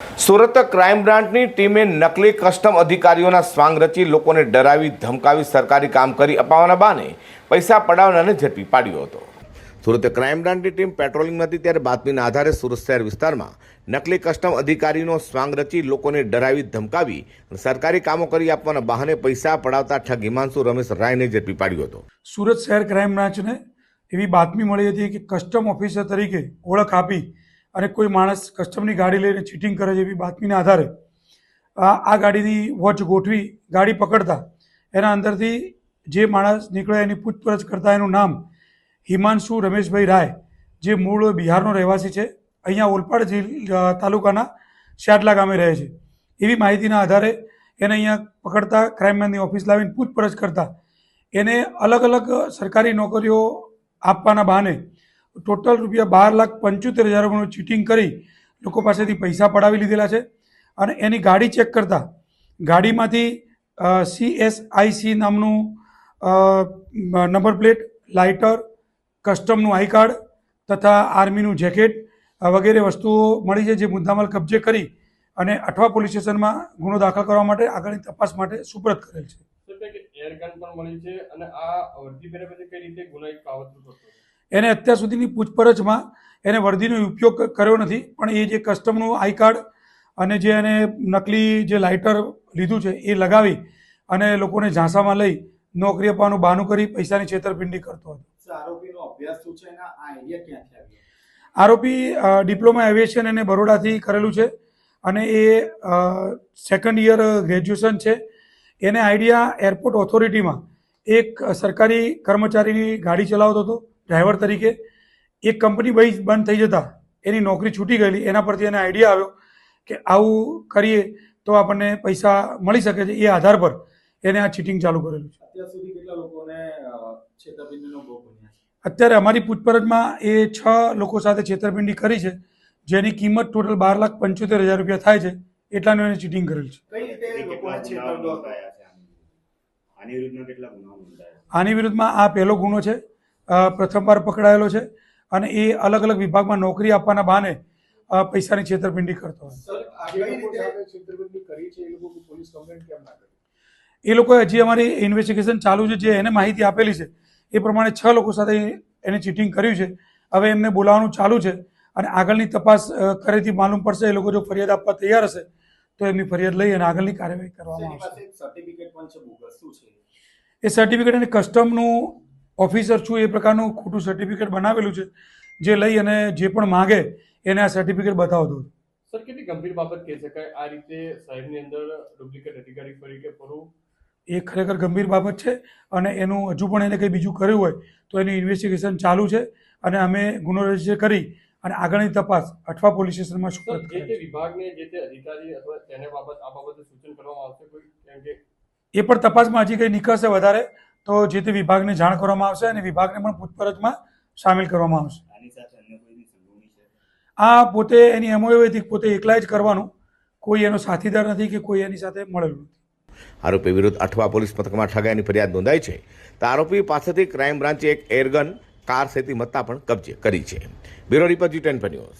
Surat crime બ્રાન્ચની ટીમે નકલી કસ્ટમ અધિકારીઓના સ્વાંગ રચી લોકોને ડરાવી ધમકાવી સરકારી કામ કરી અપાવવાના બહાને પૈસા પડાવનારને ઝડપી પાડ્યો હતો. સુરત ક્રાઇમ બ્રાન્ચની ટીમ પેટ્રોલિંગમાં હતી ત્યારે બાતમીના આધારે સુરત શહેર વિસ્તારમાં નકલી કસ્ટમ અધિકારીનો સ્વાંગ રચી લોકોને ડરાવી ધમકાવી અને સરકારી કામો કરી આપવાના બહાને પૈસા પડાવતા ઠગ હિમાંશુ રમેશ રાયને ઝડપી પાડ્યો હતો. સુરત શહેર ક્રાઇમ બ્રાન્ચને એવી બાતમી મળી હતી કે કસ્ટમ ઓફિસર તરીકે ઓળખ આપી અને કોઈ માણસ કસ્ટમની ગાડી લઈને ચીટિંગ કરે છે એવી બાતમીના આધારે, આ ગાડીની વોચ ગોઠવી, ગાડી પકડતા, એના અંદરથી જે માણસ નીકળે એની પૂછપરછ કરતા એનું નામ હિમાંશુ રમેશભાઈ રાય, જે મૂળ બિહારનો રહેવાસી છે, અહીંયા ઓલપાડ તાલુકાના શ્યાટલા ગામે રહે છે. એવી માહિતીના આધારે એને અહીંયા પકડતા ક્રાઇમમેનની ઓફિસ લાવીને પૂછપરછ કરતા, એને અલગ અલગ સરકારી નોકરીઓ આપવાના બહાને ટોટલ રૂપિયા બાર લાખ પંચોતેર હજાર રૂપિયાનું ચીટિંગ કરી લોકો પાસેથી પૈસા પડાવી લીધેલા છે અને એની ગાડી ચેક કરતા ગાડીમાંથી સી એસ આઈ સી નામનું નંબર પ્લેટ લાઇટર કસ્ટમનું આઈ કાર્ડ તથા આર્મીનું જેકેટ વગેરે વસ્તુઓ મળી છે જે મુદ્દામાલ કબજે કરી અને અઠવા પોલીસ સ્ટેશનમાં ગુનો દાખલ કરવા માટે આગળની તપાસ માટે સુપ્રત કરેલ છે પણ મળી છે અને આ અરજી કઈ રીતે ગુનાહિત કાવતરું કરતો? એને અત્યાર સુધીની પૂછપરછમાં એને વર્દીનો ઉપયોગ કર્યો નથી પણ એ જે કસ્ટમનું આઈ કાર્ડ અને જે એને નકલી જે લાઇટર લીધું છે એ લગાવી અને લોકોને ઝાંસામાં લઈ નોકરી આપવાનું બહાનું કરી પૈસાની છેતરપિંડી કરતો હતો. આરોપી ડિપ્લોમા એવિએશન એને બરોડાથી કરેલું છે અને એ સેકન્ડ યર ગ્રેજ્યુએશન છે. એને આઈડિયા એરપોર્ટ ઓથોરિટીમાં એક સરકારી કર્મચારીની ગાડી ચલાવતો હતો. ડ્રાઈવર તરીકે એક કંપની બઈ બંધ થઈ જતા એની નોકરી છૂટી ગયેલી એના પરથી એને આઈડિયા આવ્યો કે આવું કરીએ તો આપણને પૈસા મળી શકે છે એ આધાર પર એને આ ચીટિંગ ચાલુ કરેલું છે. અત્યાર સુધી કેટલા લોકોને છેતરપિંડીનો ભોગ બન્યા અત્યારે અમારી પૂછપરછમાં એ છ લોકો સાથે છેતરપિંડી કરી છે જેની કિંમત ટોટલ બાર લાખ પંચોતેર હજાર રૂપિયા થાય છે એટલાનું એને ચીટિંગ કરેલ છે. આની? વિરુદ્ધમાં કેટલા ગુનાઓ નોંધાયા આની વિરુદ્ધમાં આ પહેલો ગુનો છે પ્રથમવાર પકડાયેલો છે અને એ અલગ અલગ વિભાગમાં નોકરી આપવાના બહાને પૈસાની છેતરપિંડી કરતો હોય. એ લોકોએ હજી અમારી ઇન્વેસ્ટિગેશન ચાલુ છે જે એને માહિતી આપેલી છે એ પ્રમાણે છ લોકો સાથે એને ચીટિંગ કર્યું છે. હવે એમને બોલાવવાનું ચાલુ છે અને આગળની તપાસ કરેથી માલુમ પડશે એ લોકો જો ફરિયાદ આપવા તૈયાર હશે તો એમની ફરિયાદ લઈ અને આગળની કાર્યવાહી કરવામાં આવશે. એ સર્ટિફિકેટ અને કસ્ટમનું ઓફિસર છું એ પ્રકારનું ખોટું સર્ટિફિકેટ બનાવેલું છે જે લઈ અને જે પણ માગે એને આ સર્ટિફિકેટ બતાવતો હતો. સર કેટલી ગંભીર બાબત કહી શકાય આ રીતે સાહેબની અંદર ડુપ્લિકેટ અધિકારી તરીકે ફરવું એ ખરેખર ગંભીર બાબત છે અને એનું હજુ પણ એને કંઈ બીજું કર્યું હોય તો એનું ઇન્વેસ્ટિગેશન ચાલુ છે અને અમે ગુનો રજિસ્ટર કરી અને આગળની તપાસ અઠવા પોલીસ સ્ટેશનમાં સુપરત જે તે વિભાગને જે તે અધિકારી અથવા તેને બાબત આ બાબતે સૂચન કરવામાં આવશે કોઈ? કે એ પણ તપાસમાં હજી કંઈ નીકળશે વધારે. તો જે તે વિભાગને જાણ કરવામાં આવશે અને વિભાગને પણ પૂછપરછમાં સામેલ કરવામાં આવશે. આની સાથે અન્ય કોઈની સંડોવણી છે? આ પોતે એની એમઓ હતી પોતે એકલા જ કરવાનું. કોઈ એનો સાથીદાર નથી કે કોઈ એની સાથે મળેલું નથી. આરોપી વિરુદ્ધ અઠવા પોલીસ મથકમાં ઠગાઈની ફરિયાદ નોંધાઈ છે. તો આરોપી પાસેથી ક્રાઇમ બ્રાન્ચે એક એરગન કાર સેતી મત્તા પણ કબજે કરી છે. Bureau report G ten news.